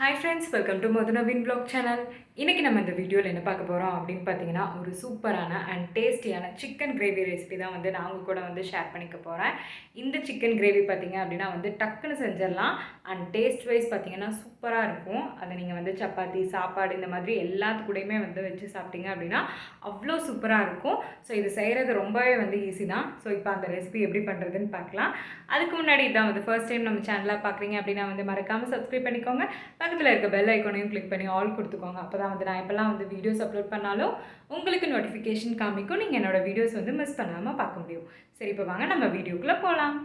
Hi friends welcome to Madhunaveen blog channel இன்றைக்கி நம்ம இந்த வீடியோவில் என்ன பார்க்க போகிறோம் அப்படின்னு பார்த்தீங்கன்னா ஒரு சூப்பரான அண்ட் டேஸ்டியான சிக்கன் கிரேவி ரெசிபி தான் வந்து நான் உங்கள் கூட வந்து ஷேர் பண்ணிக்க போகிறேன் இந்த சிக்கன் கிரேவி பார்த்தீங்க அப்படின்னா வந்து டக்குன்னு செஞ்சிடலாம். அண்ட் டேஸ்ட் வைஸ் பார்த்தீங்கன்னா சூப்பராக இருக்கும். அதை நீங்கள் வந்து சப்பாத்தி சாப்பாடு இந்த மாதிரி எல்லாத்துக்கூடையுமே வந்து வச்சு சாப்பிட்டீங்க அப்படின்னா அவ்வளோ சூப்பராக இருக்கும். ஸோ இது செய்கிறது ரொம்பவே வந்து ஈஸி தான். ஸோ இப்போ அந்த ரெசிபி எப்படி பண்ணுறதுன்னு பார்க்கலாம். அதுக்கு முன்னாடி இதான் வந்து ஃபர்ஸ்ட் டைம் நம்ம சேனலாக பார்க்குறீங்க அப்படின்னா வந்து மறக்காமல் சப்ஸ்கிரைப் பண்ணிக்கோங்க. பக்கத்தில் இருக்க பெல் ஐக்கோனையும் கிளிக் பண்ணி ஆல் கொடுத்துக்கோங்க. அப்போ தான் வந்து நான் எப்போல்லாம் வந்து வீடியோஸ் அப்லோட் பண்ணாலும் உங்களுக்கு நோட்டிஃபிகேஷன் காமிக்கும். நீங்கள் என்னோட வீடியோஸ் வந்து மிஸ் பண்ணாமல் பார்க்க முடியும். சரி இப்போ வாங்க நம்ம வீடியோக்குள்ளே போகலாம்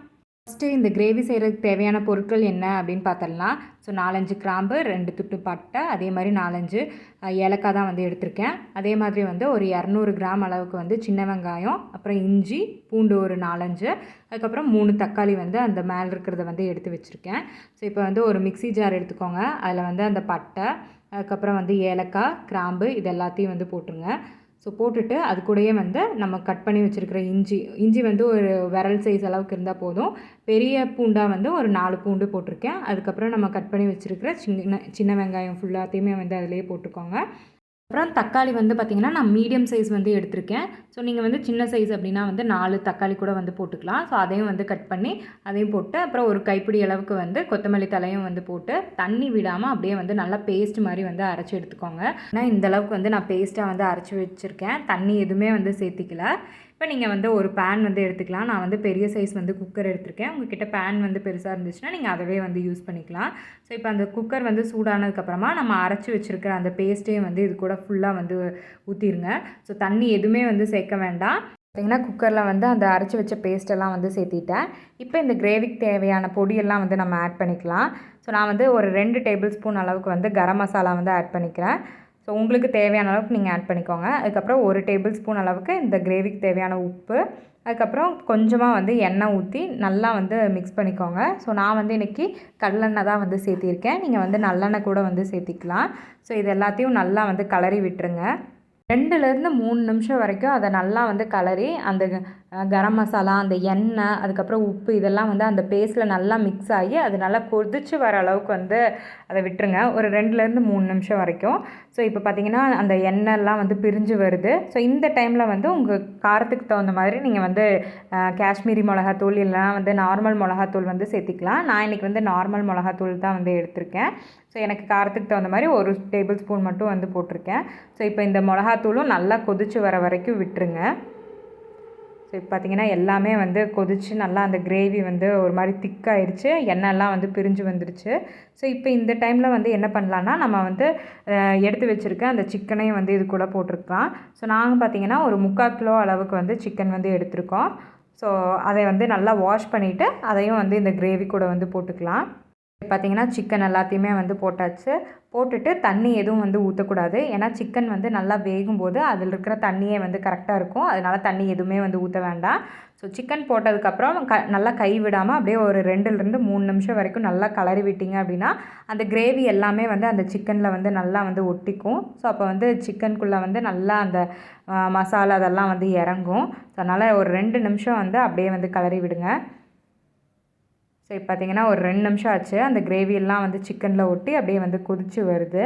ஃபஸ்ட்டு இந்த கிரேவி செய்கிறதுக்கு தேவையான பொருட்கள் என்ன அப்படின்னு பார்த்தலாம் ஸோ நாலஞ்சு கிராம்பு ரெண்டு துட்டு பட்டை அதே மாதிரி நாலஞ்சு ஏலக்காய் தான் வந்து எடுத்திருக்கேன். அதே மாதிரி வந்து ஒரு இரநூறு கிராம் அளவுக்கு வந்து சின்ன வெங்காயம் அப்புறம் இஞ்சி பூண்டு ஒரு நாலஞ்சு அதுக்கப்புறம் மூணு தக்காளி வந்து அந்த மேலே இருக்கிறத வந்து எடுத்து வச்சுருக்கேன். ஸோ இப்போ வந்து ஒரு மிக்ஸி ஜார் எடுத்துக்கோங்க. அதில் வந்து அந்த பட்டை அதுக்கப்புறம் வந்து ஏலக்காய் கிராம்பு இது எல்லாத்தையும் வந்து போட்டுருங்க. ஸோ போட்டுட்டு அது கூடயே வந்து நம்ம கட் பண்ணி வச்சுருக்கிற இஞ்சி. இஞ்சி வந்து ஒரு விரல் சைஸ் அளவுக்கு இருந்தால் போதும். பெரிய பூண்டாக வந்து ஒரு நாலு பூண்டு போட்டிருக்கேன். அதுக்கப்புறம் நம்ம கட் பண்ணி வச்சுருக்கிற சின்ன சின்ன வெங்காயம் ஃபுல்லாத்தையுமே வந்து அதிலே போட்டுக்கோங்க. அப்புறம் தக்காளி வந்து பார்த்திங்கன்னா நான் மீடியம் சைஸ் வந்து எடுத்திருக்கேன். ஸோ நீங்கள் வந்து சின்ன சைஸ் அப்படின்னா வந்து நாலு தக்காளி கூட வந்து போட்டுக்கலாம். ஸோ அதையும் வந்து கட் பண்ணி அதையும் போட்டு அப்புறம் ஒரு கைப்பிடி அளவுக்கு வந்து கொத்தமல்லி தலையும் வந்து போட்டு தண்ணி விடாமல் அப்படியே வந்து நல்லா பேஸ்ட் மாதிரி வந்து அரைச்சி எடுத்துக்கோங்க. ஆனால் இந்த அளவுக்கு வந்து நான் பேஸ்ட்டாக வந்து அரைச்சி வச்சுருக்கேன். தண்ணி எதுவுமே வந்து சேர்த்திக்கல. இப்போ நீங்கள் வந்து ஒரு பேன் வந்து எடுத்துக்கலாம். நான் வந்து பெரிய சைஸ் வந்து குக்கர் எடுத்திருக்கேன். உங்ககிட்ட பேன் வந்து பெருசாக இருந்துச்சுன்னா நீங்கள் அதவே வந்து யூஸ் பண்ணிக்கலாம். ஸோ இப்போ அந்த குக்கர் வந்து சூடானதுக்கப்புறமா நம்ம அரைச்சி வச்சுருக்கிற அந்த பேஸ்ட்டே வந்து இது கூட ஃபுல்லாக வந்து ஊற்றிடுங்க ஸோ தண்ணி எதுவுமே வந்து சேர்க்க வேண்டாம். பார்த்திங்கன்னா குக்கரில் வந்து அந்த அரைச்சி வச்ச பேஸ்ட்டெல்லாம் வந்து சேர்த்திட்டேன். இப்போ இந்த கிரேவிக்கு தேவையான பொடியெல்லாம் வந்து நம்ம ஆட் பண்ணிக்கலாம். ஸோ நான் வந்து ஒரு ரெண்டு டேபிள் ஸ்பூன் அளவுக்கு வந்து கரம் மசாலா வந்து ஆட் பண்ணிக்கிறேன். ஸோ உங்களுக்கு தேவையான அளவுக்கு நீங்கள் ஆட் பண்ணிக்கோங்க. அதுக்கப்புறம் ஒரு டேபிள் ஸ்பூன் அளவுக்கு இந்த கிரேவிக்கு தேவையான உப்பு. அதுக்கப்புறம் கொஞ்சமாக வந்து எண்ணெய் ஊற்றி நல்லா வந்து மிக்ஸ் பண்ணிக்கோங்க. ஸோ நான் வந்து இன்றைக்கி கடலெண்ணெய் தான் வந்து சேர்த்திருக்கேன். நீங்கள் வந்து நல்லெண்ணெய் கூட வந்து சேர்த்திக்கலாம். ஸோ இது எல்லாத்தையும் நல்லா வந்து கலரி விட்டுருங்க. ரெண்டுலேருந்து மூணு நிமிஷம் வரைக்கும் அதை நல்லா வந்து கலரி அந்த கரம் மசாலா அந்த எண்ணெய் அதுக்கப்புறம் உப்பு இதெல்லாம் வந்து அந்த பேஸ்ட்டில் நல்லா மிக்ஸ் ஆகி அது நல்லா கொதிச்சு வர அளவுக்கு வந்து அதை விட்டுருங்க. ஒரு ரெண்டுலேருந்து மூணு நிமிஷம் வரைக்கும். ஸோ இப்போ பார்த்தீங்கன்னா அந்த எண்ணெய்லாம் வந்து பிரிஞ்சு வருது. ஸோ இந்த டைமில் வந்து உங்கள் காரத்துக்கு தகுந்த மாதிரி நீங்கள் வந்து காஷ்மீரி மிளகாத்தூள் இல்லைனா வந்து நார்மல் மிளகாத்தூள் வந்து சேர்த்திக்கலாம். நான் இன்றைக்கி வந்து நார்மல் மிளகாத்தூள் தான் வந்து எடுத்திருக்கேன். ஸோ எனக்கு காரத்துக்கு தகுந்த மாதிரி ஒரு டேபிள் ஸ்பூன் மட்டும் வந்து போட்டிருக்கேன். ஸோ இப்போ இந்த மிளகாத்தூளும் நல்லா கொதிச்சு வர வரைக்கும் விட்டுருங்க. ஸோ இப்போ பார்த்திங்கன்னா எல்லாமே வந்து கொதிச்சு நல்லா அந்த கிரேவி வந்து ஒரு மாதிரி திக்காயிடுச்சு எண்ணெய்லாம் வந்து பிரிஞ்சு வந்துடுச்சு ஸோ இப்போ இந்த டைமில் வந்து என்ன பண்ணலான்னா நம்ம வந்து எடுத்து வச்சுருக்க அந்த சிக்கனையும் வந்து இது கூட போட்டிருக்கலாம். ஸோ நாங்கள் பார்த்தீங்கன்னா ஒரு முக்கால் கிலோ அளவுக்கு வந்து சிக்கன் வந்து எடுத்திருக்கோம். ஸோ அதை வந்து நல்லா வாஷ் பண்ணிவிட்டு அதையும் வந்து இந்த கிரேவி கூட வந்து போட்டுக்கலாம். பார்த்தீங்கன்னா சிக்கன் எல்லாத்தையுமே வந்து போட்டாச்சு. போட்டுட்டு தண்ணி எதுவும் வந்து ஊற்றக்கூடாது ஏன்னா சிக்கன் வந்து நல்லா வேகும்போது அதில் இருக்கிற தண்ணியே வந்து கரெக்டாக இருக்கும். அதனால தண்ணி எதுவுமே வந்து ஊற்ற வேண்டாம். ஸோ சிக்கன் போட்டதுக்கப்புறம் க நல்லா கை விடாமல் அப்படியே ஒரு ரெண்டுலேருந்து மூணு நிமிஷம் வரைக்கும் நல்லா கலரி விட்டீங்க அப்படின்னா அந்த கிரேவி எல்லாமே வந்து அந்த சிக்கனில் வந்து நல்லா வந்து ஒட்டிக்கும். ஸோ அப்போ வந்து சிக்கனுக்குள்ளே வந்து நல்லா அந்த மசாலா அதெல்லாம் வந்து இறங்கும். ஸோ அதனால் ஒரு ரெண்டு நிமிஷம் வந்து அப்படியே வந்து கலரி விடுங்க. ஸோ இப்போ பார்த்திங்கன்னா ஒரு ரெண்டு நிமிஷம் ஆச்சு. அந்த கிரேவியெல்லாம் வந்து சிக்கனில் ஒட்டி அப்படியே வந்து கொதிச்சு வருது.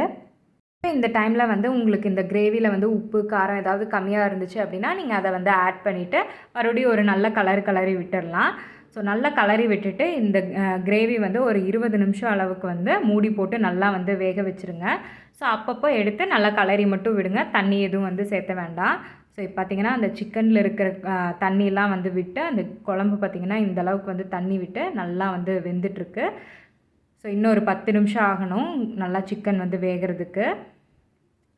இந்த டைமில் வந்து உங்களுக்கு இந்த கிரேவியில் வந்து உப்பு காரம் ஏதாவது கம்மியாக இருந்துச்சு அப்படின்னா நீங்கள் அதை வந்து ஆட் பண்ணிவிட்டு மறுபடியும் ஒரு நல்ல கலர் கலரி விட்டுடலாம் ஸோ நல்லா கலரி விட்டுட்டு இந்த கிரேவி வந்து ஒரு இருபது நிமிஷம் அளவுக்கு வந்து மூடி போட்டு நல்லா வந்து வேக வச்சுருங்க. ஸோ அப்பப்போ எடுத்து நல்லா கலரி மட்டும் விடுங்க. தண்ணி எதுவும் வந்து சேர்த்த வேண்டாம். ஸோ இப்போ பார்த்தீங்கன்னா அந்த சிக்கனில் இருக்கிற தண்ணியெலாம் வந்து விட்டு அந்த குழம்பு பார்த்திங்கன்னா இந்தளவுக்கு வந்து தண்ணி விட்டு நல்லா வந்து வெந்துட்டுருக்கு. ஸோ இன்னொரு பத்து நிமிஷம் ஆகணும் நல்லா சிக்கன் வந்து வேகிறதுக்கு.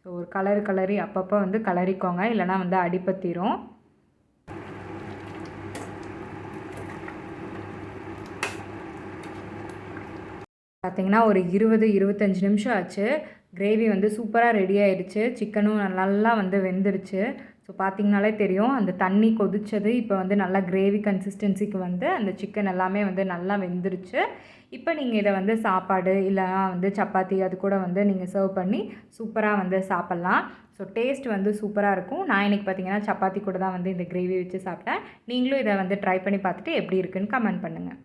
ஸோ ஒரு கலர் கலரி அப்பப்போ வந்து கலரிக்கோங்க இல்லைனா வந்து அடிப்பத்திரும் பார்த்தீங்கன்னா ஒரு இருபது இருபத்தஞ்சி நிமிஷம் ஆச்சு. கிரேவி வந்து சூப்பராக ரெடி ஆயிடுச்சு சிக்கனும் நல்லா வந்து வெந்துருச்சு. ஸோ பார்த்தீங்கனாலே தெரியும் அந்த தண்ணி கொதிச்சது இப்போ வந்து நல்லா கிரேவி கன்சிஸ்டன்சிக்கு வந்து அந்த சிக்கன் எல்லாமே வந்து நல்லா வெந்துருச்சு. இப்போ நீங்கள் இதை வந்து சாப்பாடு இல்லைனா வந்து சப்பாத்தி அது கூட வந்து நீங்கள் சர்வ் பண்ணி சூப்பராக வந்து சாப்பிட்லாம். ஸோ டேஸ்ட் வந்து சூப்பராக இருக்கும். நான் இன்றைக்கி பார்த்தீங்கன்னா சப்பாத்தி கூட தான் வந்து இந்த கிரேவி வச்சு சாப்பிட்டேன். நீங்களும் இதை வந்து ட்ரை பண்ணி பார்த்துட்டு எப்படி இருக்குன்னு கமெண்ட் பண்ணுங்கள்